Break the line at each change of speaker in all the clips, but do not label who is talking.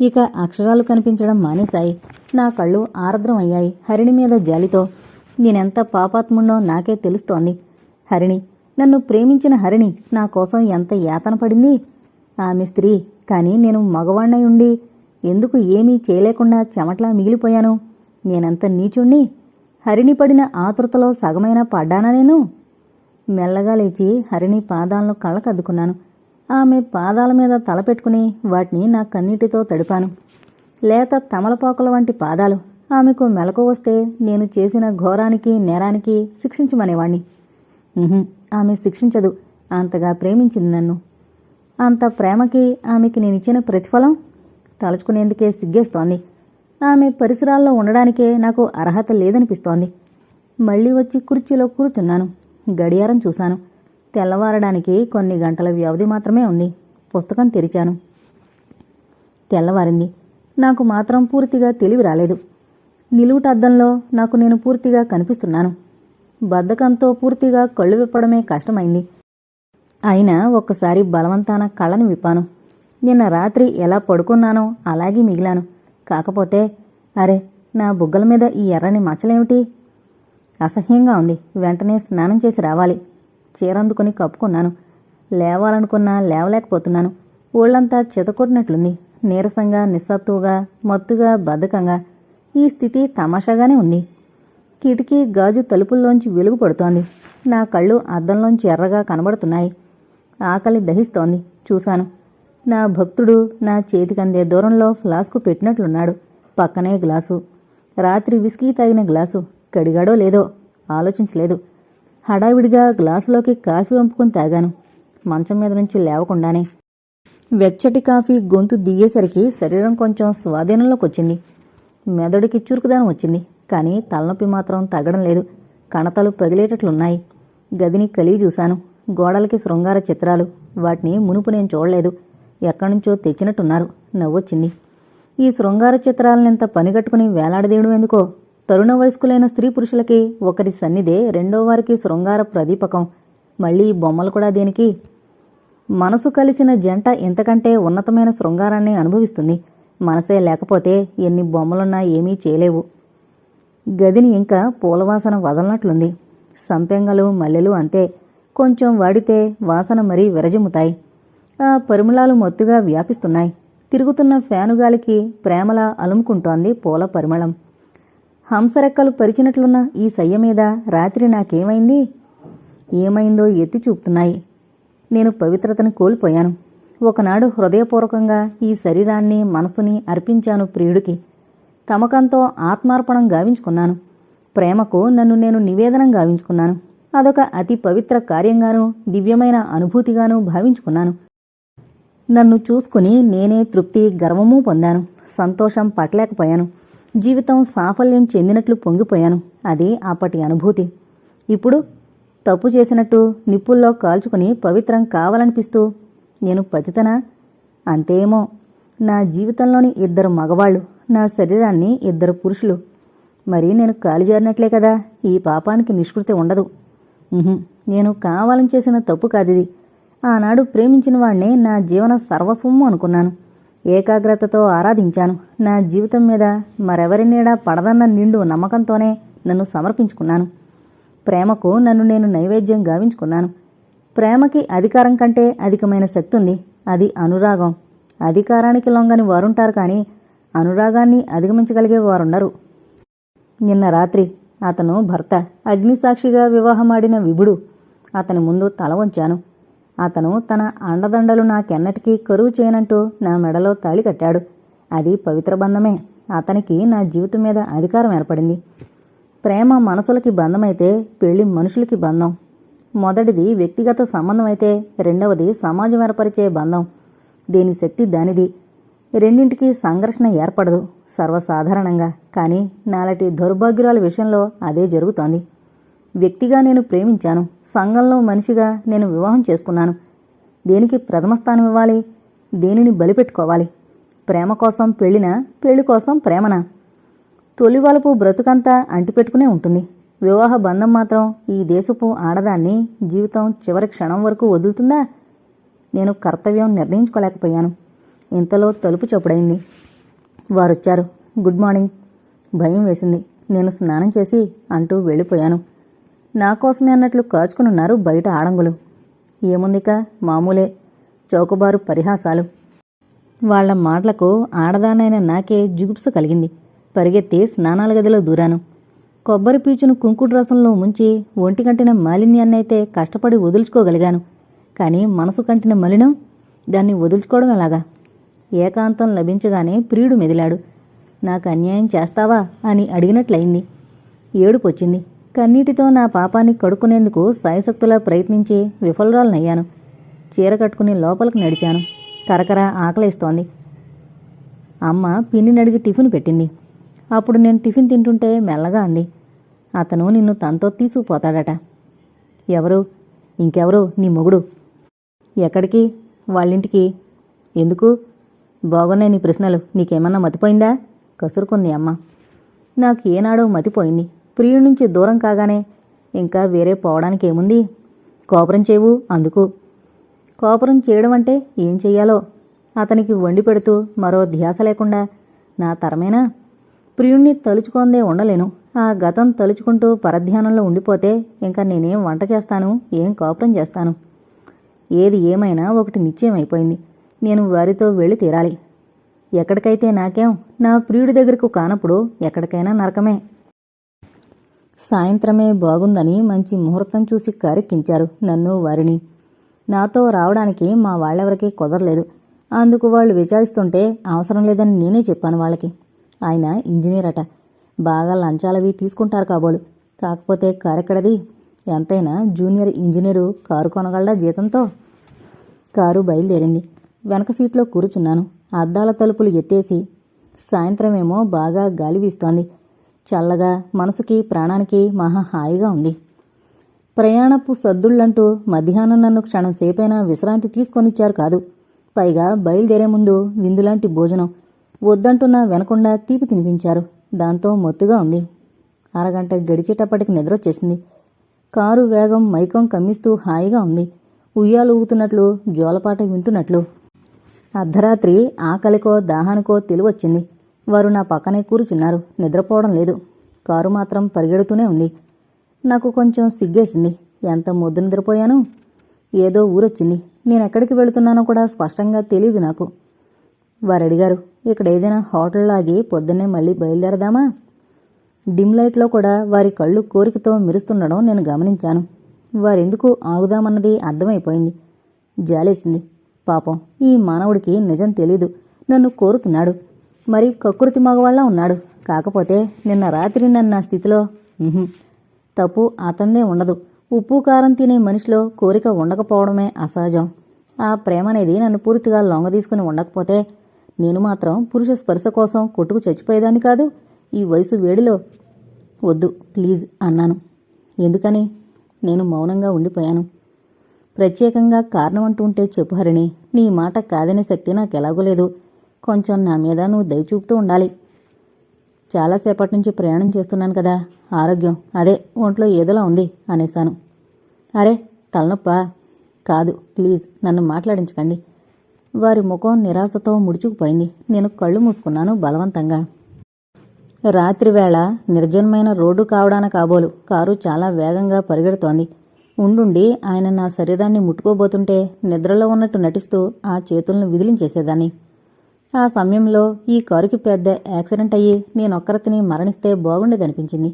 ఇక అక్షరాలు కనిపించడం మానేశాయి. నా కళ్ళు ఆర్ద్రం అయ్యాయి. హరిణి మీద జాలితో నేనెంత పాపాత్ముణ్ణో నాకే తెలుస్తోంది. హరిణి నన్ను ప్రేమించిన హరిణి నా కోసం ఎంత యాతన పడింది? ఆమె స్త్రీ కానీ నేను మగవాణ్ణై ఉండి ఎందుకు ఏమీ చేయలేకుండా చెమట్లా మిగిలిపోయాను? నేనెంత నీచుణ్ణి? హరిణి పడిన ఆతృతలో సగమైన పడ్డానా నేను? మెల్లగా లేచి హరిణి పాదాలను కళ్ళకద్దుకున్నాను. ఆమె పాదాల మీద తల పెట్టుకుని వాటిని నా కన్నీటితో తడిపాను. లేత తమలపాకుల వంటి పాదాలు. ఆమెకు మెలకు వస్తే నేను చేసిన ఘోరానికి నేరానికి శిక్షించమనేవాణ్ణి. ఆమె శిక్షించదు. అంతగా ప్రేమించింది నన్ను. అంత ప్రేమకి ఆమెకి నేనిచ్చిన ప్రతిఫలం? తలుచుకునేందుకే సిగ్గేస్తోంది. ఆమె పరిసరాల్లో ఉండడానికే నాకు అర్హత లేదనిపిస్తోంది. మళ్ళీ వచ్చి కుర్చీలో కూర్చున్నాను. గడియారం చూశాను. తెల్లవారడానికి కొన్ని గంటల వ్యవధి మాత్రమే ఉంది. పుస్తకం తెరిచాను. తెల్లవారింది. నాకు మాత్రం పూర్తిగా తెలివి రాలేదు. నిలువుటద్దంలో నాకు నేను పూర్తిగా కనిపిస్తున్నాను. బద్ధకంతో పూర్తిగా కళ్ళు విప్పడమే కష్టమైంది. అయినా ఒక్కసారి బలవంతాన కళ్ళని విప్పాను. నిన్న రాత్రి ఎలా పడుకున్నానో అలాగే మిగిలాను. కాకపోతే అరే నా బుగ్గల మీద ఈ ఎర్రని మచ్చలేమిటి? అసహ్యంగా ఉంది. వెంటనే స్నానం చేసి రావాలి. చీరందుకుని కప్పుకున్నాను. లేవాలనుకున్నా లేవలేకపోతున్నాను. ఊళ్ళంతా చితకొట్టినట్లుంది. నీరసంగా నిస్సత్తుగా మత్తుగా బద్ధకంగా. ఈ స్థితి తమాషాగానే ఉంది. కిటికీ గాజు తలుపుల్లోంచి వెలుగు పడుతోంది. నా కళ్ళు అద్దంలోంచి ఎర్రగా కనబడుతున్నాయి. ఆకలి దహిస్తోంది. చూశాను. నా భక్తుడు నా చేతికందే దూరంలో ఫ్లాస్కు పెట్టినట్లున్నాడు. పక్కనే గ్లాసు. రాత్రి విస్కీ తాగిన గ్లాసు. కడిగాడో లేదో ఆలోచించలేదు. హడావిడిగా గ్లాసులోకి కాఫీ వంపుకొని తాగాను. మంచం మీద నుంచి లేవకుండానే. వెచ్చటి కాఫీ గొంతు దిగేసరికి శరీరం కొంచెం స్వాధీనంలోకి వచ్చింది. మెదడుకి చురుకుదనం వచ్చింది కానీ తలనొప్పి మాత్రం తగ్గడం లేదు. కణతలు పగిలేటట్లున్నాయి. గదిని కలిగి చూశాను. గోడలకి శృంగార చిత్రాలు. వాటిని మునుపు నేను చూడలేదు. ఎక్కడి నుంచో తెచ్చినట్టున్నారు. నవ్వొచ్చింది. ఈ శృంగార చిత్రాలనింత పనిగట్టుకుని వేలాడదీయడం ఎందుకో? తరుణ వయస్కులైన స్త్రీ పురుషులకి ఒకరి సన్నిధే రెండో వారికి శృంగార ప్రదీపకం. మళ్ళీ బొమ్మలు కూడా దేనికి? మనసు కలిసిన జంట ఇంతకంటే ఉన్నతమైన శృంగారాన్ని అనుభవిస్తుంది. మనసే లేకపోతే ఎన్ని బొమ్మలున్నా ఏమీ చేయలేవు. గదిని ఇంకా పూలవాసన వదలనట్లుంది. సంపెంగలు మల్లెలు అంతే. కొంచెం వాడితే వాసన మరీ విరజిమ్ముతాయి ఆ పరిమళాలు మొత్తుగా వ్యాపిస్తున్నాయి. తిరుగుతున్న ఫ్యాను గాలికి ప్రేమలా అలుముకుంటోంది పూల పరిమళం. హంసరెక్కలు పరిచినట్లున్న ఈ సయ్య మీద రాత్రి నాకేమైంది? ఏమైందో ఎత్తి చూపుతున్నాయి. నేను పవిత్రతను కోల్పోయాను. ఒకనాడు హృదయపూర్వకంగా ఈ శరీరాన్ని మనసుని అర్పించాను ప్రియుడికి. తమకంతో ఆత్మార్పణం గావించుకున్నాను. ప్రేమకు నన్ను నేను నివేదనం గావించుకున్నాను. అదొక అతి పవిత్ర కార్యంగానూ దివ్యమైన అనుభూతిగానూ భావించుకున్నాను. నన్ను చూసుకుని నేనే తృప్తి గర్వమూ పొందాను. సంతోషం పట్టలేకపోయాను. జీవితం సాఫల్యం చెందినట్లు పొంగిపోయాను. అది అప్పటి అనుభూతి. ఇప్పుడు తప్పు చేసినట్టు నిప్పుల్లో కాల్చుకుని పవిత్రం కావాలనిపిస్తూ నేను పతితనా? అంతేమో. నా జీవితంలోని ఇద్దరు మగవాళ్ళు నా శరీరాన్ని ఇద్దరు పురుషులు. మరి నేను కాలిజారినట్లే కదా ఈ పాపానికి నిష్కృతి ఉండదు. నేను కావాలని చేసిన తప్పు కాదిది. ఆనాడు ప్రేమించిన వాణ్ణే నా జీవన సర్వస్వము అనుకున్నాను. ఏకాగ్రతతో ఆరాధించాను. నా జీవితం మీద మరెవరి నీడ పడదన్న నిండు నమ్మకంతోనే నన్ను సమర్పించుకున్నాను. ప్రేమకు నన్ను నేను నైవేద్యం గావించుకున్నాను. ప్రేమకి అధికారం కంటే అధికమైన శక్తి ఉంది అది అనురాగం. అధికారానికి లొంగని వారుంటారు కానీ అనురాగాన్ని అధిగమించగలిగే వారుండరు. నిన్న రాత్రి అతను భర్త అగ్నిసాక్షిగా వివాహమాడిన విభుడు. అతని ముందు తల వంచాను. అతను తన అండదండలు నాకెన్నటికీ కరువు చేయనంటూ నా మెడలో తాళి కట్టాడు. అది పవిత్ర బంధమే. అతనికి నా జీవితం మీద అధికారం ఏర్పడింది. ప్రేమ మనసులకి బంధమైతే పెళ్ళి మనుషులకి బంధం. మొదటిది వ్యక్తిగత సంబంధం అయితే రెండవది సమాజం ఏర్పరిచే బంధం. దీని శక్తి దానిది. రెండింటికి సంఘర్షణ ఏర్పడదు సర్వసాధారణంగా. కానీ నాలటి దౌర్భాగ్యురాల విషయంలో అదే జరుగుతోంది. వ్యక్తిగా నేను ప్రేమించాను. సంఘంలో మనిషిగా నేను వివాహం చేసుకున్నాను. దేనికి ప్రథమ స్థానం ఇవ్వాలి? దేనిని బలిపెట్టుకోవాలి? ప్రేమ కోసం పెళ్ళిన పెళ్ళి కోసం ప్రేమన? తొలివలపు బ్రతుకంతా అంటిపెట్టుకునే ఉంటుంది. వివాహ బంధం మాత్రం ఈ దేశపు ఆడదాన్ని జీవితం చివరి క్షణం వరకు వదులుతుందా? నేను కర్తవ్యం నిర్ణయించుకోలేకపోయాను. ఇంతలో తలుపు చొప్పుడైంది. వారొచ్చారు. Good morning. భయం వేసింది. నేను స్నానం చేసి అంటూ వెళ్ళిపోయాను. నా కోసమే అన్నట్లు కాచుకునున్నారు బయట ఆడంగులు. ఏముందిక? మామూలే. చౌకబారు పరిహాసాలు. వాళ్ళ మాటలకు ఆడదానైన నాకే జుగుప్స కలిగింది. పరిగెత్తి స్నానాల గదిలో దూరాను. కొబ్బరి పీచును కుంకుడు రసంలో ముంచి ఒంటి కంటిన మాలిన్యాన్నైతే కష్టపడి వదులుచుకోగలిగాను. కానీ మనసు కంటిన మలినం దాన్ని వదులుచుకోవడం ఎలాగా? ఏకాంతం లభించగానే ప్రియుడు మెదిలాడు. నాకు అన్యాయం చేస్తావా అని అడిగినట్లయింది. ఏడుపొచ్చింది. కన్నీటితో నా పాపాన్ని కడుక్కునేందుకు సాయశక్తులా ప్రయత్నించి విఫలరాలనయ్యాను. చీర కట్టుకుని లోపలికి నడిచాను. కరకర ఆకలేస్తోంది. అమ్మ పిన్నిని అడిగి టిఫిన్ పెట్టింది. అప్పుడు నేను టిఫిన్ తింటుంటే మెల్లగా అంది. అతను నిన్ను తనతో తీసుకుపోతాడట. ఎవరు? ఇంకెవరు? నీ మొగుడు. ఎక్కడికి? వాళ్ళింటికి. ఎందుకు? బాగున్నాయి నీ ప్రశ్నలు. నీకేమన్నా మతిపోయిందా? కసురుకుంది అమ్మ. నాకు ఏనాడో మతిపోయింది. ప్రియుడి నుంచి దూరం కాగానే ఇంకా వేరే పోవడానికి ఏముంది? కోపరం చేవు అందుకు. కోపరం చేయడం అంటే ఏం చెయ్యాలో? అతనికి వండి పెడుతూ మరో ధ్యాస లేకుండా నా తరమేనా? ప్రియుణ్ణి తలుచుకోందే ఉండలేను. ఆ గతం తలుచుకుంటూ పరధ్యానంలో ఉండిపోతే ఇంకా నేనేం వంట చేస్తాను? ఏం కోపరం చేస్తాను? ఏది ఏమైనా ఒకటి నిశ్చయమైపోయింది. నేను వారితో వెళ్ళి తీరాలి. ఎక్కడికైతే నాకేం నా ప్రియుడి దగ్గరకు కానప్పుడు ఎక్కడికైనా నరకమే. సాయంత్రమే బాగుందని మంచి ముహూర్తం చూసి కారెక్కించారు నన్ను వారిని. నాతో రావడానికి మా వాళ్ళెవరికీ కుదరలేదు. అందుకు వాళ్ళు విచారిస్తుంటే అవసరం లేదని నేనే చెప్పాను వాళ్ళకి. ఆయన ఇంజనీర్ అట. బాగా లంచాలవి తీసుకుంటారు కాబోలు. కాకపోతే కారెక్కడది? ఎంతైనా జూనియర్ ఇంజనీరు కారు కొనగలడా జీతంతో? కారు బయలుదేరింది. వెనక సీట్లో కూర్చున్నాను. అద్దాల తలుపులు ఎత్తేసి సాయంత్రమేమో బాగా గాలి వీస్తోంది. చల్లగా మనసుకి ప్రాణానికి మహా హాయిగా ఉంది. ప్రయాణపు సద్దుళ్ళంటూ మధ్యాహ్నం నన్ను క్షణం సేపైనా విశ్రాంతి తీసుకొనిచ్చారు కాదు. పైగా బయలుదేరే ముందు విందులాంటి భోజనం వద్దంటున్నా వెనకుండా తీపి తినిపించారు. దాంతో మొత్తుగా ఉంది. అరగంట గడిచేటప్పటికి నిద్రొచ్చేసింది. కారు వేగం మైకం కమ్మిస్తూ హాయిగా ఉంది. ఉయ్యాలు ఊగుతున్నట్లు జోలపాట వింటున్నట్లు. అర్ధరాత్రి ఆకలికో దాహానికో తెలివొచ్చింది. వారు నా పక్కనే కూర్చున్నారు నిద్రపోవడం లేదు. కారు మాత్రం పరిగెడుతూనే ఉంది. నాకు కొంచెం సిగ్గేసింది. ఎంత ముద్దు నిద్రపోయాను? ఏదో ఊరొచ్చింది. నేను ఎక్కడికి వెళుతున్నానో కూడా స్పష్టంగా తెలియదు నాకు. వారు అడిగారు ఇక్కడ ఏదైనా హోటల్ లాగి పొద్దున్నే మళ్ళీ బయలుదేరదామా? డిమ్ లైట్లో కూడా వారి కళ్ళు కోరికతో మెరుస్తుండడం నేను గమనించాను. వారెందుకు ఆగుదామన్నది అర్థమైపోయింది. జాలేసింది. పాపం ఈ మానవుడికి నిజం తెలీదు. నన్ను కోరుతున్నాడు. మరి కక్కుర్తి మగవాళ్ళ ఉన్నాడు. కాకపోతే నిన్న రాత్రి నన్ను నా స్థితిలో తప్పు అతందే ఉండదు. ఉప్పు కారం తినే మనిషిలో కోరిక ఉండకపోవడమే అసహజం. ఆ ప్రేమ అనేది నన్ను పూర్తిగా లొంగ తీసుకుని ఉండకపోతే నేను మాత్రం పురుష స్పర్శ కోసం కొట్టుకు చచ్చిపోయేదాన్ని కాదు ఈ వయసు వేడిలో వద్దు ప్లీజ్ అన్నాను. ఎందుకని? నేను మౌనంగా ఉండిపోయాను. ప్రత్యేకంగా కారణం అంటూ ఉంటే చెప్పు హరిణి నీ మాట కాదనే శక్తి నాకు ఎలాగో లేదు. కొంచెం నా మీద నువ్వు దయ చూపుతూ ఉండాలి. చాలాసేపటి నుంచి ప్రయాణం చేస్తున్నాను కదా ఆరోగ్యం అదే ఒంట్లో ఏదోలా ఉంది అనేశాను. అరే తలనొప్పా? కాదు ప్లీజ్ నన్ను మాట్లాడించకండి. వారి ముఖం నిరాశతో ముడుచుకుపోయింది. నేను కళ్ళు మూసుకున్నాను బలవంతంగా. రాత్రివేళ నిర్జనమైన రోడ్డు కావడాన కాబోలు కారు చాలా వేగంగా పరిగెడుతోంది. ఉండుండి ఆయన నా శరీరాన్ని ముట్టుకోబోతుంటే నిద్రలో ఉన్నట్టు నటిస్తూ ఆ చేతులను విదిలించేసేదాన్ని. ఆ సమయంలో ఈ కారుకి పెద్ద యాక్సిడెంట్ అయ్యి నేనొక్కరితిని మరణిస్తే బాగుండేదనిపించింది.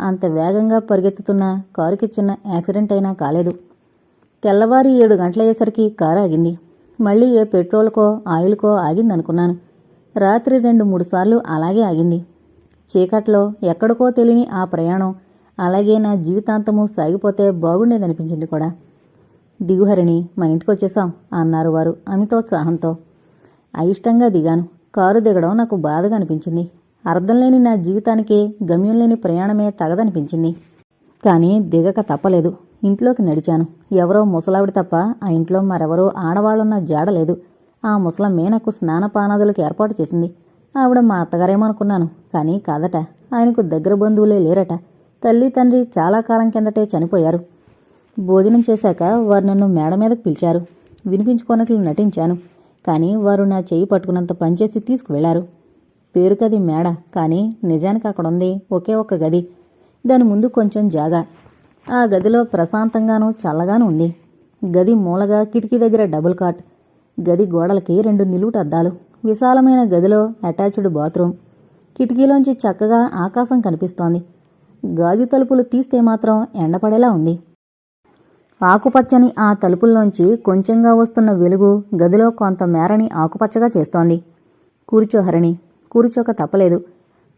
అంత వేగంగా పరిగెత్తుతున్న కారుకి చిన్న యాక్సిడెంట్ అయినా కాలేదు. తెల్లవారి ఏడు గంటలయ్యేసరికి కారు ఆగింది. మళ్ళీ ఏ పెట్రోల్కో ఆయిల్కో ఆగిందనుకున్నాను. రాత్రి రెండు మూడు సార్లు అలాగే ఆగింది. చీకట్లో ఎక్కడికో తెలియని ఆ ప్రయాణం అలాగే నా జీవితాంతము సాగిపోతే బాగుండేదనిపించింది కూడా. దిగుహరిణి మా ఇంటికి వచ్చేసాం అన్నారు వారు అమితోత్సాహంతో. అయిష్టంగా దిగాను. కారు దిగడం నాకు బాధగా అనిపించింది. అర్థం లేని నా జీవితానికి గమ్యం లేని ప్రయాణమే తగదనిపించింది. కానీ దిగక తప్పలేదు. ఇంట్లోకి నడిచాను. ఎవరో ముసలావిడ తప్ప ఆ ఇంట్లో మరెవరో ఆడవాళ్ళున్న జాడలేదు ఆ ముసలమ్మే నాకు స్నానపానాదులకు ఏర్పాటు చేసింది. ఆవిడ మా అత్తగారేమనుకున్నాను కానీ కాదట. ఆయనకు దగ్గర బంధువులే లేరట. తల్లి తండ్రి చాలా కాలం కిందటే చనిపోయారు. భోజనం చేశాక వారు నన్ను మేడ మీదకు పిలిచారు. వినిపించుకున్నట్లు నటించాను. కానీ వారు నా చేయి పట్టుకున్నంత పనిచేసి తీసుకువెళ్ళారు. పేరుకది మేడ కానీ నిజానికి అక్కడ ఉంది ఒకే ఒక గది. దాని ముందు కొంచెం జాగా. ఆ గదిలో ప్రశాంతంగానూ చల్లగానూ ఉంది. గది మూలగా కిటికీ దగ్గర డబుల్ కాట్. గది గోడలకి రెండు నిలువుటద్దాలు విశాలమైన గదిలో అటాచ్డ్ బాత్రూమ్. కిటికీలోంచి చక్కగా ఆకాశం కనిపిస్తోంది. గాజు తలుపులు తీస్తే మాత్రం ఎండపడేలా ఉంది. ఆకుపచ్చని ఆ తలుపుల్లోంచి కొంచెంగా వస్తున్న వెలుగు గదిలో కొంత మేరని ఆకుపచ్చగా చేస్తోంది. కూర్చో హరిణి కూర్చోక తప్పలేదు.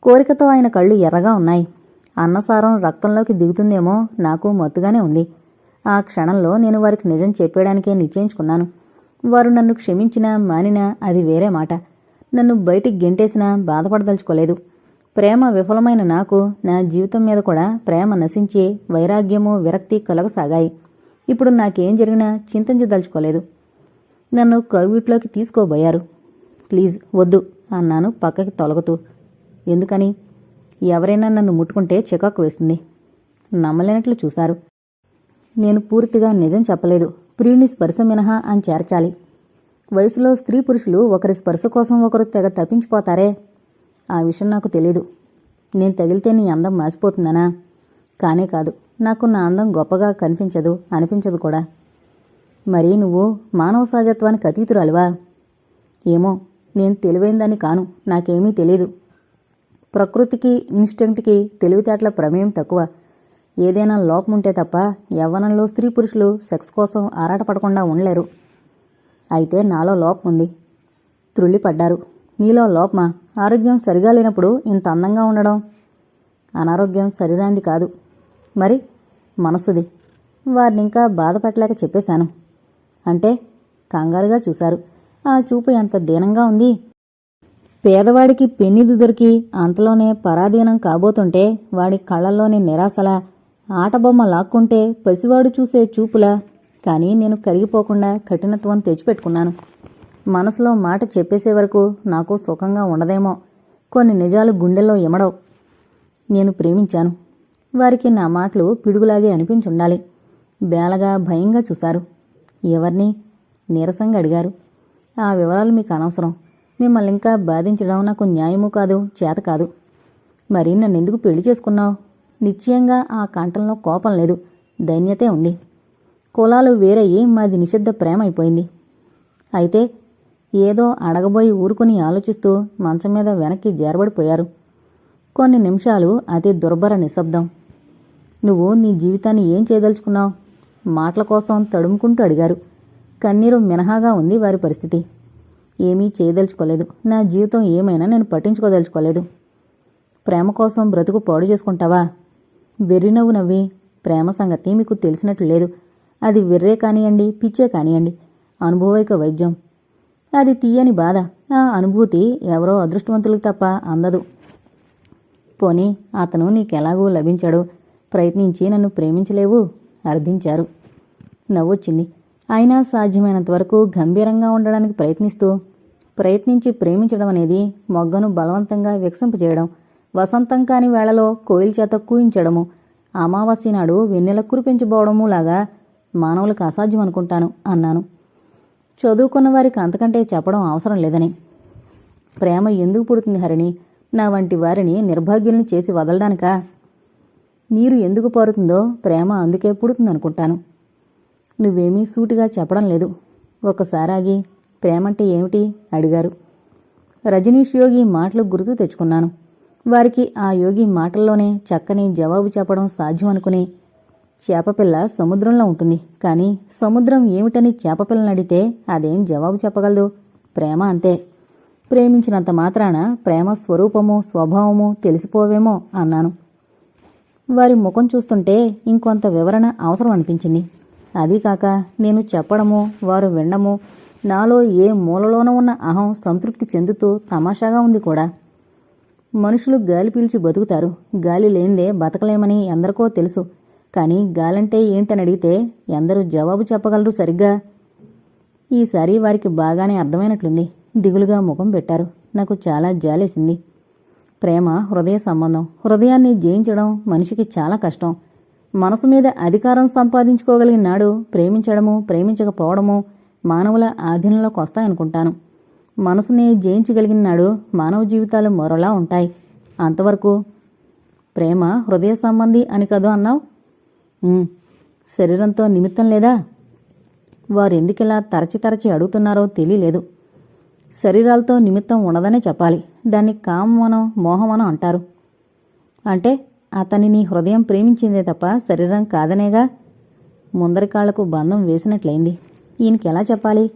కోరికతో ఆయన కళ్ళు ఎర్రగా ఉన్నాయి. అన్నసారం రక్తంలోకి దిగుతుందేమో నాకు మత్తుగానే ఉంది. ఆ క్షణంలో నేను వారికి నిజం చెప్పేయడానికే నిశ్చయించుకున్నాను. వారు నన్ను క్షమించినా మానినా అది వేరే మాట. నన్ను బయటికి గెంటేసినా బాధపడదలుచుకోలేదు. ప్రేమ విఫలమైన నాకు నా జీవితం మీద కూడా ప్రేమ నశించి వైరాగ్యము విరక్తి కలగసాగాయి. ఇప్పుడు నాకేం జరిగినా చింతించదలుచుకోలేదు నన్ను కవిట్లోకి తీసుకోబోయారు. ప్లీజ్ వద్దు అన్నాను పక్కకి తొలగుతూ. ఎందుకని? ఎవరైనా నన్ను ముట్టుకుంటే చికాకు వేస్తుంది. నమ్మలేనట్లు చూశారు. నేను పూర్తిగా నిజం చెప్పలేదు. ప్రియుని స్పర్శ మినహా అని చేర్చాలి. వయసులో స్త్రీ పురుషులు ఒకరి స్పర్శ కోసం ఒకరు తెగ తప్పించిపోతారే? ఆ విషయం నాకు తెలీదు. నేను తగిలితే నీ అందం మాసిపోతుందనా? కానే కాదు. నాకు నా అందం గొప్పగా కనిపించదు అనిపించదు కూడా. మరి నువ్వు మానవ సహజత్వానికి అతీతురాలివా? ఏమో నేను తెలివైందని కాను నాకేమీ తెలీదు. ప్రకృతికి ఇన్స్టింక్ట్కి తెలివితేటల ప్రమేయం తక్కువ. ఏదైనా లోపం ఉంటే తప్ప యవ్వనంలో స్త్రీ పురుషులు సెక్స్ కోసం ఆరాటపడకుండా ఉండలేరు. అయితే నాలో లోపం ఉంది త్రుళ్ళిపడ్డారు. నీలో లోపమా? ఆరోగ్యం సరిగా లేనప్పుడు ఇంత అందంగా ఉండడం? అనారోగ్యం శరీరాంది కాదు. మరి మనసుది. వారిని ఇంకా బాధపడలేక చెప్పేశాను. అంటే కంగారుగా చూశారు. ఆ చూపు ఎంత దీనంగా ఉంది? పేదవాడికి పెన్నిది దొరికి అంతలోనే పరాధీనం కాబోతుంటే వాడి కళ్ళల్లోని నిరాశల ఆటబొమ్మ లాక్కుంటే పసివాడు చూసే చూపులా కానీ నేను కరిగిపోకుండా కఠినత్వం తెచ్చిపెట్టుకున్నాను. మనసులో మాట చెప్పేసే వరకు నాకు సుఖంగా ఉండదేమో. కొన్ని నిజాలు గుండెల్లో ఎమడవు. నేను ప్రేమించాను. వారికి నా మాటలు పిడుగులాగే అనిపించుండాలి. బేలగా భయంగా చూశారు. ఎవరిని? నీరసంగా అడిగారు. ఆ వివరాలు మీకు అనవసరం. మిమ్మల్ని ఇంకా బాధించడం నాకు న్యాయము కాదు చేత కాదు. మరి నన్ను ఎందుకు పెళ్ళి చేసుకున్నావు? నిశ్చయంగా ఆ కంఠంలో కోపం లేదు. దైన్యతే ఉంది. కులాలు వేరయ్యి మాది నిషిద్ధ ప్రేమ అయిపోయింది. అయితే ఏదో అడగబోయి ఊరుకుని ఆలోచిస్తూ మంచం మీద వెనక్కి జారబడిపోయారు. కొన్ని నిమిషాలు అతి దుర్భర నిశ్శబ్దం. నువ్వు నీ జీవితాన్ని ఏం చేయదలుచుకున్నావు? మాటల కోసం తడుముకుంటూ అడిగారు. కన్నీరు మినహాగా ఉంది వారి పరిస్థితి. ఏమీ చేయదలుచుకోలేదు. నా జీవితం ఏమైనా నేను పట్టించుకోదలుచుకోలేదు. ప్రేమ కోసం బ్రతుకు పాడు చేసుకుంటావా? వెర్రి నవ్వు నవ్వి. ప్రేమ సంగతి మీకు తెలిసినట్లు లేదు. అది వెర్రే కానియండి పిచ్చే కానియండి. అనుభవైక వైద్యం. అది తీయని బాధ. ఆ అనుభూతి ఎవరో అదృష్టవంతులకు తప్ప అందదు. పోనీ అతను నీకెలాగూ లభించాడు? ప్రయత్నించి నన్ను ప్రేమించలేవు అర్థించారు. నవ్వొచ్చింది. అయినా సాధ్యమైనంత వరకు గంభీరంగా ఉండడానికి ప్రయత్నిస్తూ ప్రయత్నించి ప్రేమించడం అనేది మొగ్గను బలవంతంగా వికసింపజేయడం వసంతం కాని వేళలో కోయిల చేత కూయించడము అమావాస్య నాడు వెన్నెల కురిపించబోవడము లాగా మానవులకు అసాధ్యం అనుకుంటాను అన్నాను. చదువుకున్న వారికి అంతకంటే చెప్పడం అవసరం లేదని. ప్రేమ ఎందుకు పుడుతుంది హరిణి? నా వంటి వారిని నిర్భాగ్యుల్ని చేసి వదలడానికా? నీరు ఎందుకు పారుతుందో ప్రేమ అందుకే పుడుతుందనుకుంటాను. నువ్వేమీ సూటిగా చెప్పడం లేదు. ఒకసారాగి ఆగి ప్రేమంటే ఏమిటి? అడిగారు. రజనీష్ యోగి మాటలు గుర్తు తెచ్చుకున్నాను. వారికి ఆ యోగి మాటల్లోనే చక్కని జవాబు చెప్పడం సాధ్యం అనుకుని చేపపిల్ల సముద్రంలో ఉంటుంది. కానీ సముద్రం ఏమిటని చేపపిల్లని అడిగితే అదేం జవాబు చెప్పగలదు? ప్రేమ అంతే. ప్రేమించినంత మాత్రాన ప్రేమ స్వరూపము స్వభావము తెలిసిపోవేమో అన్నాను. వారి ముఖం చూస్తుంటే ఇంకొంత వివరణ అవసరం అనిపించింది అదీ కాక నేను చెప్పడము వారు వినడము నాలో ఏ మూలలోన ఉన్న అహం సంతృప్తి చెందుతూ తమాషాగా ఉంది కూడా. మనుషులు గాలి పీల్చి బతుకుతారు. గాలి లేనిదే బతకలేమని ఎందరికో తెలుసు. కానీ గాలంటే ఏంటని అడిగితే ఎందరూ జవాబు చెప్పగలరు సరిగ్గా. ఈసారి వారికి బాగానే అర్థమైనట్లుంది. దిగులుగా ముఖం పెట్టారు. నాకు చాలా జాలేసింది. ప్రేమ హృదయ సంబంధం. హృదయాన్ని జయించడం మనిషికి చాలా కష్టం. మనసు మీద అధికారం సంపాదించుకోగలిగిన నాడు ప్రేమించడము ప్రేమించకపోవడము మానవుల ఆధీనంలోకి వస్తాయనుకుంటాను. మనసుని జయించగలిగిన నాడు మానవ జీవితాలు మరోలా ఉంటాయి. అంతవరకు ప్రేమ హృదయ సంబంధి అని కదూ అన్నావు? శరీరంతో నిమిత్తం లేదా? వారు ఎందుకిలా తరచి తరచి అడుగుతున్నారో తెలియలేదు. శరీరాలతో నిమిత్తం ఉండదనే చెప్పాలి. దాన్ని కామమనం మోహమనం అంటారు. అంటే అతని నీ హృదయం ప్రేమించిందే తప్ప శరీరం కాదనేగా ముందరికాళ్ళకు బంధం వేసినట్లయింది. ఈయనకి ఎలా చెప్పాలి?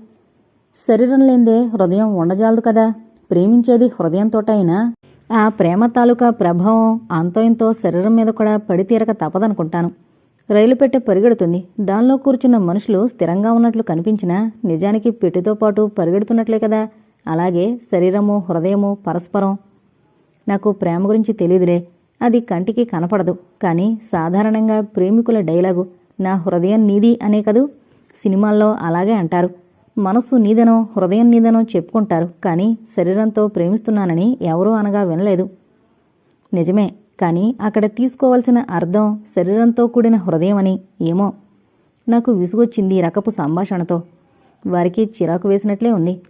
శరీరం లేందే హృదయం ఉండజాలదు కదా. ప్రేమించేది హృదయంతోటైనా ఆ ప్రేమ తాలూకా ప్రభావం అంతో ఇంతో శరీరం మీద కూడా పడితీరక తప్పదనుకుంటాను. రైలు పెట్టె పరిగెడుతుంది. దానిలో కూర్చున్న మనుషులు స్థిరంగా ఉన్నట్లు కనిపించినా నిజానికి పెట్టెతో పాటు పరిగెడుతున్నట్లే కదా. అలాగే శరీరము హృదయము పరస్పరం. నాకు ప్రేమ గురించి తెలియదులే అది కంటికి కనపడదు. కానీ సాధారణంగా ప్రేమికుల డైలాగు నా హృదయం నీది అనే కదూ? సినిమాల్లో అలాగే అంటారు. మనస్సు నీదనో హృదయం నీదనో చెప్పుకుంటారు. కానీ శరీరంతో ప్రేమిస్తున్నానని ఎవరూ అనగా వినలేదు. నిజమే. కానీ అక్కడ తీసుకోవాల్సిన అర్థం శరీరంతో కూడిన హృదయం అని ఏమో. నాకు విసుగొచ్చింది ఈ రకపు సంభాషణతో. వారికి చిరాకు వేసినట్లే ఉంది.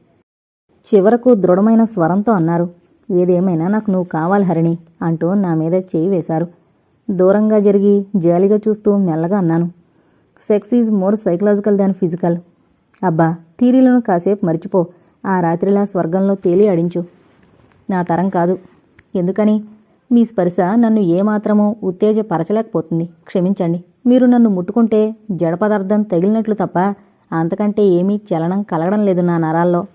చివరకు దృఢమైన స్వరంతో అన్నారు ఏదేమైనా నాకు నువ్వు కావాలి హరిణి అంటూ నా మీద చేయి వేశారు. దూరంగా జరిగి జాలిగా చూస్తూ మెల్లగా అన్నాను sex is more psychological than physical అబ్బా థీరీలను కాసేపు మర్చిపో ఆ రాత్రిలా స్వర్గంలో తేలి ఆడించు. నా తరం కాదు. ఎందుకని? మీ స్పర్శ నన్ను ఏమాత్రమూ ఉత్తేజపరచలేకపోతుంది. క్షమించండి. మీరు నన్ను ముట్టుకుంటే జడ పదార్థం తగిలినట్లు తప్ప అంతకంటే ఏమీ చలనం కలగడం లేదు నా నరాల్లో.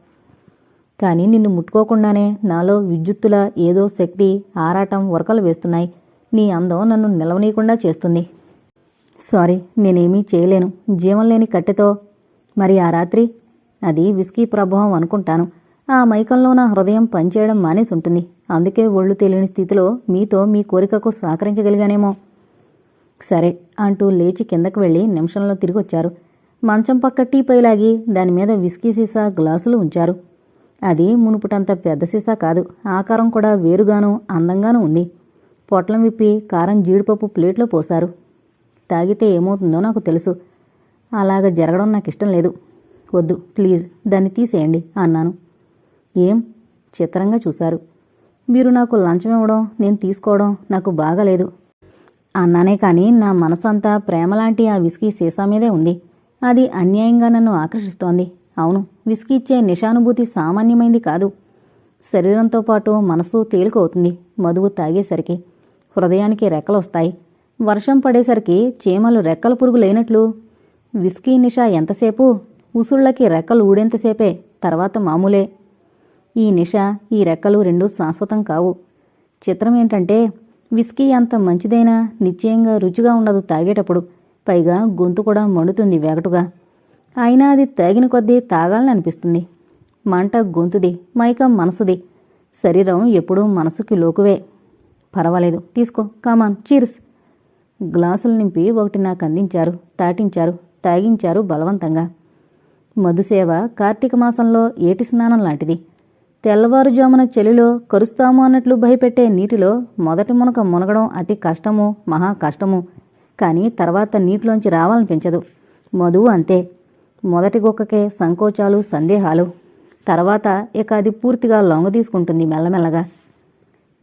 కానీ నిన్ను ముట్టుకోకుండానే నాలో విద్యుత్తుల ఏదో శక్తి ఆరాటం ఉరకలు వేస్తున్నాయి. నీ అందం నన్ను నిలవనీయకుండా చేస్తుంది. సారీ నేనేమీ చేయలేను. జీవం లేని కట్టెతో. మరి ఆ రాత్రి? అది విస్కీ ప్రభావం అనుకుంటాను. ఆ మైకంలో నా హృదయం పనిచేయడం మానేసి ఉంటుంది అందుకే ఒళ్ళు తెలియని స్థితిలో మీతో మీ కోరికకు సహకరించగలిగానేమో. సరే అంటూ లేచి కిందకు వెళ్ళి నిమిషంలో తిరిగి వచ్చారు మంచం పక్క టీపై లాగి దాని మీద విస్కీ సీసా గ్లాసులు ఉంచారు. అది మునుపుటంత పెద్ద సీసా కాదు. ఆకారం కూడా వేరుగాను అందంగానూ ఉంది. పొట్లం విప్పి కారం జీడిపప్పు ప్లేట్లో పోశారు. తాగితే ఏమవుతుందో నాకు తెలుసు. అలాగ జరగడం నాకు ఇష్టం లేదు. వద్దు ప్లీజ్ దాన్ని తీసేయండి అన్నాను. ఏం? చిత్రంగా చూశారు. మీరు నాకు లంచం ఇవ్వడం నేను తీసుకోవడం నాకు బాగాలేదు. అన్నానే కానీ నా మనసంతా ప్రేమలాంటి ఆ విసికి సీసా మీదే ఉంది. అది అన్యాయంగా నన్ను ఆకర్షిస్తోంది. అవును విస్కీ ఇచ్చే నిషానుభూతి సామాన్యమైంది కాదు. శరీరంతో పాటు మనసు తేలికవుతుంది. మధువు తాగేసరికి హృదయానికి రెక్కలొస్తాయి. వర్షం పడేసరికి చీమలు రెక్కల పురుగులైనట్లు. విస్కీ నిషా ఎంతసేపు? ఉసుళ్ళకి రెక్కలు ఊడేంతసేపే? తర్వాత మామూలే. ఈ నిష ఈ రెక్కలు రెండూ శాశ్వతం కావు. చిత్రం ఏంటంటే విస్కీ అంత మంచిదైనా నిశ్చయంగా రుచిగా ఉండదు తాగేటప్పుడు. పైగా గొంతు కూడా మండుతుంది వెగటుగా. అయినా అది తాగిన కొద్దీ తాగాలని అనిపిస్తుంది మంట గొంతుది మైకం మనసుది. శరీరం ఎప్పుడూ మనసుకి లోకువే. పర్వాలేదు తీసుకో కామాన్ చీర్స్ గ్లాసులు నింపి ఒకటి నాకు అందించారు తాటించారు తాగించారు బలవంతంగా. మధుసేవ కార్తీక మాసంలో ఏటి స్నానం లాంటిది. తెల్లవారుజామున చలిలో కరుస్తాము అన్నట్లు భయపెట్టే నీటిలో మొదటి మునక మునగడం అతి కష్టము మహా కష్టము. కానీ తర్వాత నీటిలోంచి రావాలనిపించదు. మధువు అంతే. మొదటి గుక్కకే సంకోచాలు సందేహాలు. తర్వాత ఇక అది పూర్తిగా లొంగ తీసుకుంటుంది మెల్లమెల్లగా.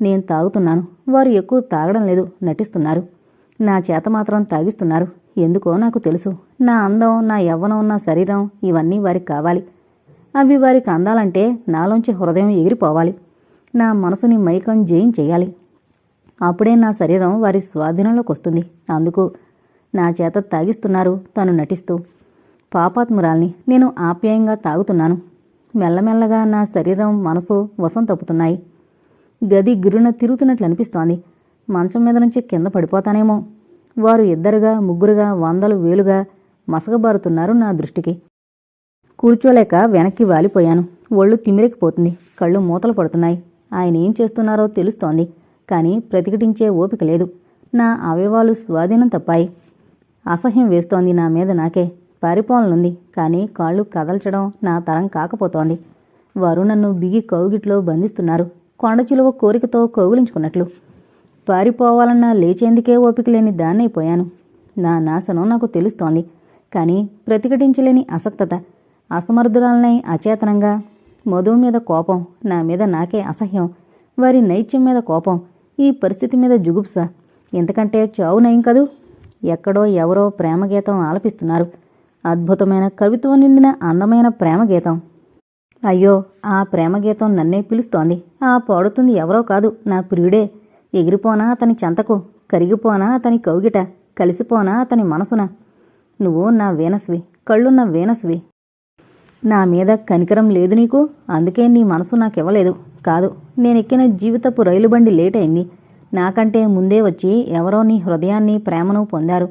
నేను తాగుతున్నాను. వారు ఎక్కువ తాగడం లేదు నటిస్తున్నారు. నా చేత మాత్రం తాగిస్తున్నారు. ఎందుకో నాకు తెలుసు. నా అందం నా యవ్వనం నా శరీరం ఇవన్నీ వారికి కావాలి. అవి వారికి అందాలంటే నాలోంచి హృదయం ఎగిరిపోవాలి. నా మనసుని మైకం జయించేయాలి అప్పుడే నా శరీరం వారి స్వాధీనంలోకి వస్తుంది. అందుకు నా చేత తాగిస్తున్నారు తను నటిస్తూ. పాపాత్మురాల్ని నేను ఆప్యాయంగా తాగుతున్నాను. మెల్లమెల్లగా నా శరీరం మనసు వశం తప్పుతున్నాయి. గది గిరున తిరుగుతున్నట్లు అనిపిస్తోంది. మంచం మీద నుంచి కింద పడిపోతానేమో. వారు ఇద్దరుగా ముగ్గురుగా వందలు వేలుగా మసగబారుతున్నారు నా దృష్టికి. కూర్చోలేక వెనక్కి వాలిపోయాను. ఒళ్ళు తిమిరెక్కిపోతుంది కళ్ళు మూతలు పడుతున్నాయి. ఆయన ఏం చేస్తున్నారో తెలుస్తోంది. కానీ ప్రతిఘటించే ఓపిక లేదు. నా అవయవాలు స్వాధీనం తప్పాయి. అసహ్యం వేస్తోంది నా మీద నాకే. పారిపోవాలనుంది కానీ కాళ్ళు కదల్చడం నా తరం కాకపోతోంది. వారు నన్ను బిగి కౌగిట్లో బంధిస్తున్నారు. కొండ చిలువ కోరికతో కౌగిలించుకున్నట్లు. పారిపోవాలన్నా లేచేందుకే ఓపిక లేని దాన్నైపోయాను నా నాశనం నాకు తెలుస్తోంది. కానీ ప్రతిఘటించలేని అసక్తత అసమర్థురాలనై అచేతనంగా మధు మీద కోపం నా మీద నాకే అసహ్యం వారి నైత్యం మీద కోపం ఈ పరిస్థితి మీద జుగుప్స. ఎంతకంటే చావు నయం కదూ? ఎక్కడో ఎవరో ప్రేమగీతం ఆలపిస్తున్నారు. అద్భుతమైన కవిత్వం నిండిన అందమైన ప్రేమ గీతం. అయ్యో ఆ ప్రేమ గీతం నన్నే పిలుస్తోంది. ఆ పాడుతుంది ఎవరో కాదు నా ప్రియుడే. ఎగిరిపోనా అతని చెంతకు కరిగిపోనా అతని కౌగిట కలిసిపోనా అతని మనసున. నువ్వు నా వీనస్వి కళ్ళున్న వీనస్వి నా మీద కనికరం లేదు నీకు అందుకే నీ మనసు నాకివ్వలేదు. కాదు నేనెక్కిన జీవితపు రైలు బండి లేట్ అయింది. నాకంటే ముందే వచ్చి ఎవరో నీ హృదయాన్ని ప్రేమను పొందారు.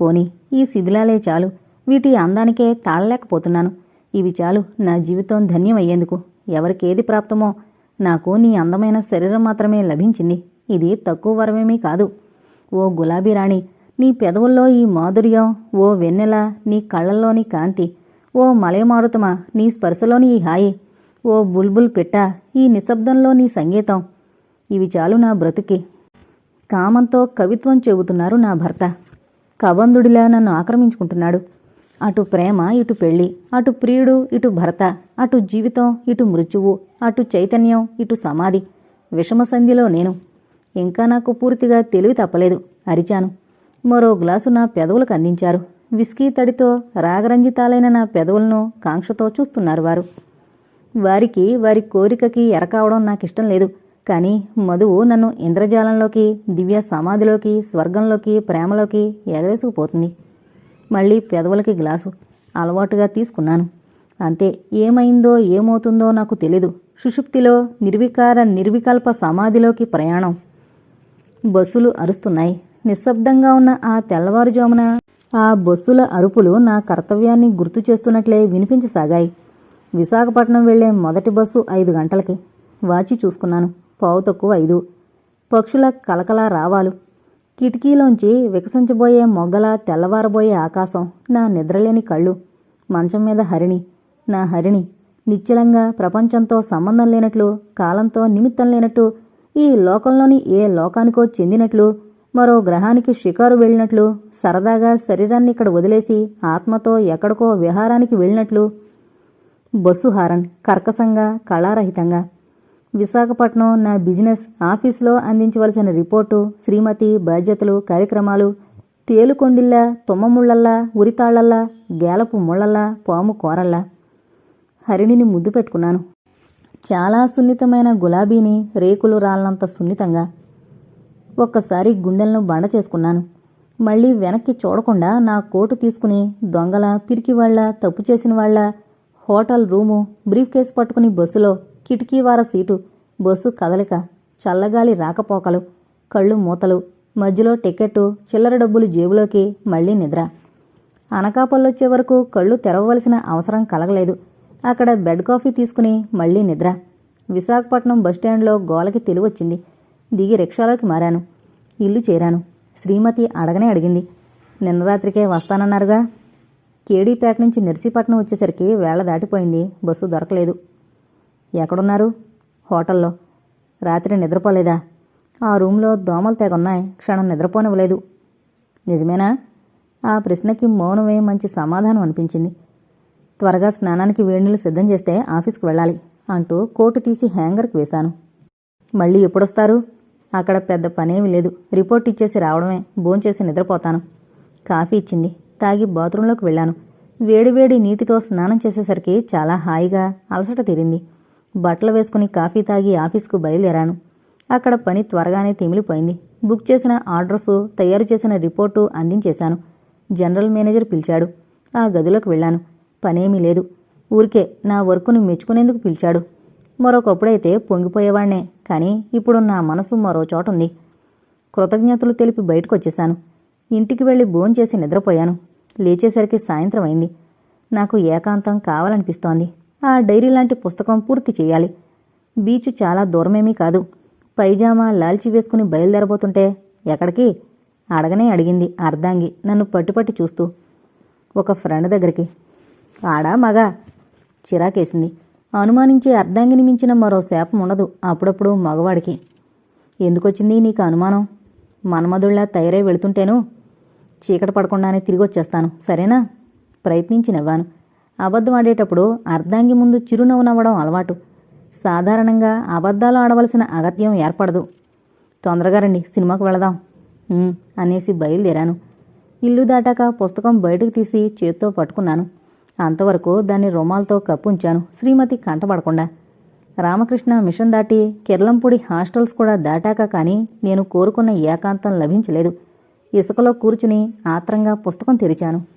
పోని ఈ శిథిలాలే చాలు. వీటి అందానికే తాళలేకపోతున్నాను. ఇవి చాలు నా జీవితం ధన్యమయ్యేందుకు. ఎవరికేది ప్రాప్తమో నాకు నీ అందమైన శరీరం మాత్రమే లభించింది. ఇది తక్కువ వరమేమీ కాదు. ఓ గులాబీ రాణి నీ పెదవుల్లో ఈ మాధుర్యం ఓ వెన్నెల నీ కళ్ళల్లోని కాంతి ఓ మలయమారుతమా నీ స్పర్శలోని ఈ హాయి ఓ బుల్బుల్ పెట్ట ఈ నిశ్శబ్దంలో నీ సంగీతం. ఇవి చాలు నా బ్రతుకి. కామంతో కవిత్వం చెబుతున్నారు నా భర్త. కబంధుడిలా నన్ను ఆక్రమించుకుంటున్నాడు. అటు ప్రేమ ఇటు పెళ్ళి అటు ప్రియుడు ఇటు భర్త అటు జీవితం ఇటు మృత్యువు అటు చైతన్యం ఇటు సమాధి. విషమ సంధిలో నేను. ఇంకా నాకు పూర్తిగా తెలివి తప్పలేదు. అరిచాను. మరో గ్లాసు నా పెదవులకు అందించారు. విస్కీ తడితో రాగరంజితాలైన నా పెదవులను కాంక్షతో చూస్తున్నారు వారు. వారికి వారి కోరికకి ఎరకావడం నాకిష్టం లేదు. కానీ మధువు నన్ను ఇంద్రజాలంలోకి దివ్య సమాధిలోకి స్వర్గంలోకి ప్రేమలోకి ఎగరేసుకుపోతుంది. మళ్ళీ పెదవులకి గ్లాసు అలవాటుగా తీసుకున్నాను. అంతే ఏమైందో ఏమవుతుందో నాకు తెలీదు. సుషుప్తిలో నిర్వికార నిర్వికల్ప సమాధిలోకి ప్రయాణం. బస్సులు అరుస్తున్నాయి. నిశ్శబ్దంగా ఉన్న ఆ తెల్లవారుజామున ఆ బస్సుల అరుపులు నా కర్తవ్యాన్ని గుర్తు చేస్తున్నట్లే వినిపించసాగాయి. విశాఖపట్నం వెళ్ళే మొదటి బస్సు ఐదు గంటలకి. వాచి చూసుకున్నాను. పావు తక్కువ ఐదు. పక్షుల కలకల రావాలు. కిటికీలోంచి వికసించబోయే మొగ్గల తెల్లవారబోయే ఆకాశం నా నిద్రలేని కళ్ళు. మంచం మీద హరిణి. నా హరిణి. నిశ్చలంగా ప్రపంచంతో సంబంధం లేనట్లు కాలంతో నిమిత్తం లేనట్టు ఈ లోకంలోని ఏ లోకానికో చెందినట్లు మరో గ్రహానికి షికారు వెళ్ళినట్లు సరదాగా శరీరాన్ని ఇక్కడ వదిలేసి ఆత్మతో ఎక్కడికో విహారానికి వెళ్ళినట్లు. బస్సు హారన్ కర్కశంగా కళారహితంగా. విశాఖపట్నం నా బిజినెస్ ఆఫీసులో అందించవలసిన రిపోర్టు శ్రీమతి బాధ్యతలు కార్యక్రమాలు తేలుకొండిల్లా తుమ్మముళ్ళల్లా ఉరితాళ్ళల్లా గేలపు ముళ్ళల్లా పాము కోరల్లా. హరిణిని ముద్దు పెట్టుకున్నాను. చాలా సున్నితమైన గులాబీని రేకులు రాళ్ళంత సున్నితంగా. ఒక్కసారి గుండెలను బండ చేసుకున్నాను. మళ్ళీ వెనక్కి చూడకుండా నా కోటు తీసుకుని దొంగల పిరికివాళ్ళ తప్పు చేసిన వాళ్ళ హోటల్ రూము బ్రీఫ్ కేసు పట్టుకుని బస్సులో కిటికీ వార సీటు బస్సు కదలిక చల్లగాలి రాకపోకలు కళ్ళు మూతలు మధ్యలో టికెట్టు చిల్లర డబ్బులు జేబులోకి మళ్ళీ నిద్ర. అనకాపల్లొచ్చే వరకు కళ్ళు తెరవవలసిన అవసరం కలగలేదు. అక్కడ బెడ్ కాఫీ తీసుకుని మళ్ళీ నిద్ర. విశాఖపట్నం బస్టాండ్లో గోలకి తెలివచ్చింది. దిగి రిక్షాలోకి మారాను. ఇల్లు చేరాను. శ్రీమతి అడగనే అడిగింది. నిన్న రాత్రికే వస్తానన్నారుగా? కేడీపేట నుంచి నర్సీపట్నం వచ్చేసరికి వేళ దాటిపోయింది. బస్సు దొరకలేదు. ఎక్కడున్నారు? హోటల్లో. రాత్రి నిద్రపోలేదా? ఆ రూమ్లో దోమలు తెగున్నాయి. క్షణం నిద్రపోనివ్వలేదు. నిజమేనా? ఆ ప్రశ్నకి మౌనమే మంచి సమాధానం అనిపించింది. త్వరగా స్నానానికి వేడినీళ్ళు సిద్ధం చేస్తే ఆఫీస్కి వెళ్ళాలి అంటూ కోటు తీసి హ్యాంగర్కి వేశాను. మళ్ళీ ఎప్పుడొస్తారు? అక్కడ పెద్ద పనేమి లేదు. రిపోర్ట్ ఇచ్చేసి రావడమే. భోంచేసి నిద్రపోతాను. కాఫీ ఇచ్చింది. తాగి బాత్రూంలోకి వెళ్ళాను. వేడివేడి నీటితో స్నానం చేసేసరికి చాలా హాయిగా అలసట తీరింది. బట్టలు వేసుకుని కాఫీ తాగి ఆఫీస్కు బయలుదేరాను. అక్కడ పని త్వరగానే తెమిలిపోయింది. బుక్ చేసిన ఆర్డర్సు తయారు చేసిన రిపోర్టు అందించేశాను. జనరల్ మేనేజర్ పిలిచాడు. ఆ గదిలోకి వెళ్ళాను. పనేమీ లేదు. ఊరికే నా వర్కును మెచ్చుకునేందుకు పిలిచాడు. మరొకప్పుడైతే పొంగిపోయేవాణ్ణే కానీ ఇప్పుడు నా మనసు మరో చోట ఉంది. కృతజ్ఞతలు తెలిపి బయటకు వచ్చేశాను ఇంటికి వెళ్ళి భోంచేసి నిద్రపోయాను. లేచేసరికి సాయంత్రం అయింది. నాకు ఏకాంతం కావాలనిపిస్తోంది. ఆ డైరీ లాంటి పుస్తకం పూర్తి చేయాలి. బీచ్ చాలా దూరమేమీ కాదు. పైజామా లాల్చి వేసుకుని బయలుదేరబోతుంటే ఎక్కడికి? అడగనే అడిగింది అర్ధాంగి నన్ను పట్టుపట్టి చూస్తూ. ఒక ఫ్రెండ్ దగ్గరికి. ఆడా మగా? చిరాకేసింది. అనుమానించే అర్ధాంగిని మించిన మరో శాపం ఉండదు అప్పుడప్పుడు మగవాడికి. ఎందుకొచ్చింది నీకు అనుమానం? మన్మధుళ్ళా తయారై వెళుతుంటేను. చీకటి పడకుండానే తిరిగి వచ్చేస్తాను సరేనా? ప్రయత్నించి నవ్వాను. అబద్ధం ఆడేటప్పుడు అర్ధాంగి ముందు చిరునవ్వు నవ్వడం అలవాటు. సాధారణంగా అబద్ధాలు ఆడవలసిన అగత్యం ఏర్పడదు. తొందరగా రండి సినిమాకు వెళదాం. అనేసి బయలుదేరాను. ఇల్లు దాటాక పుస్తకం బయటకు తీసి చేత్తో పట్టుకున్నాను. అంతవరకు దాన్ని రుమాలతో కప్పుంచాను శ్రీమతి కంటపడకుండా. రామకృష్ణ మిషన్ దాటి కిర్లంపూడి హాస్టల్స్ కూడా దాటాక కానీ నేను కోరుకున్న ఏకాంతం లభించలేదు. ఇసుకలో కూర్చుని ఆత్రంగా పుస్తకం తెరిచాను.